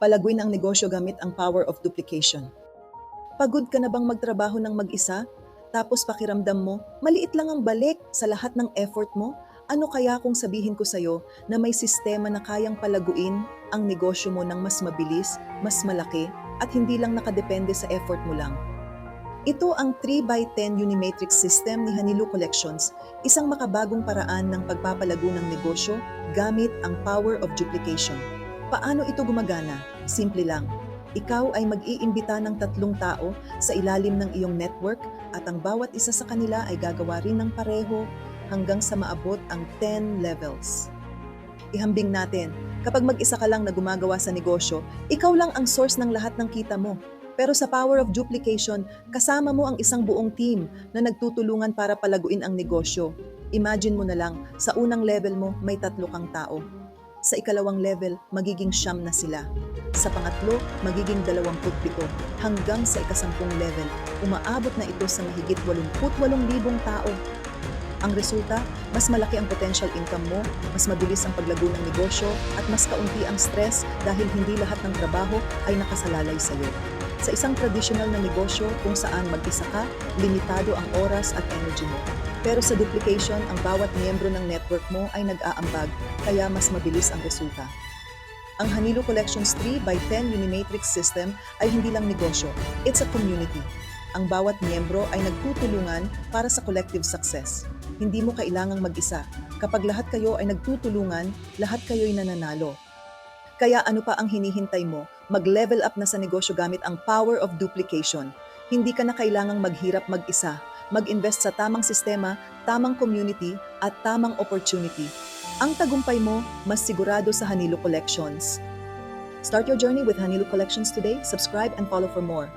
Palaguin ang negosyo gamit ang power of duplication. Pagod ka na bang magtrabaho ng mag-isa? Tapos pakiramdam mo, maliit lang ang balik sa lahat ng effort mo? Ano kaya kung sabihin ko sa'yo na may sistema na kayang palaguin ang negosyo mo ng mas mabilis, mas malaki, at hindi lang nakadepende sa effort mo lang? Ito ang 3x10 Unimatrix system ni Hanilu Collections, isang makabagong paraan ng pagpapalago ng negosyo gamit ang power of duplication. Paano ito gumagana? Simple lang. Ikaw ay mag-iimbita ng tatlong tao sa ilalim ng iyong network at ang bawat isa sa kanila ay gagawa rin ng pareho hanggang sa maabot ang 10 levels. Ihambing natin, kapag mag-isa ka lang na gumagawa sa negosyo, ikaw lang ang source ng lahat ng kita mo. Pero sa power of duplication, kasama mo ang isang buong team na nagtutulungan para palaguin ang negosyo. Imagine mo na lang, sa unang level mo may tatlo kang tao. Sa ikalawang level, magiging siyam na sila. Sa pangatlo, magiging 27 hanggang sa ikasampung level. Umaabot na ito sa mahigit 88,000 tao. Ang resulta, mas malaki ang potential income mo, mas mabilis ang paglago ng negosyo, at mas kaunti ang stress dahil hindi lahat ng trabaho ay nakasalalay sa iyo. Sa isang traditional na negosyo kung saan mag-isa ka, limitado ang oras at energy mo. Pero sa duplication, ang bawat miyembro ng network mo ay nag-aambag, kaya mas mabilis ang resulta. Ang Hanilo Collections 3 by 10 Unimatrix system ay hindi lang negosyo, it's a community. Ang bawat miyembro ay nagtutulungan para sa collective success. Hindi mo kailangang mag-isa. Kapag lahat kayo ay nagtutulungan, lahat kayo'y nananalo. Kaya ano pa ang hinihintay mo? Mag-level up na sa negosyo gamit ang power of duplication. Hindi ka na kailangang maghirap mag-isa. Mag-invest sa tamang sistema, tamang community, at tamang opportunity. Ang tagumpay mo, mas sigurado sa Hanilo Collections. Start your journey with Hanilo Collections today. Subscribe and follow for more.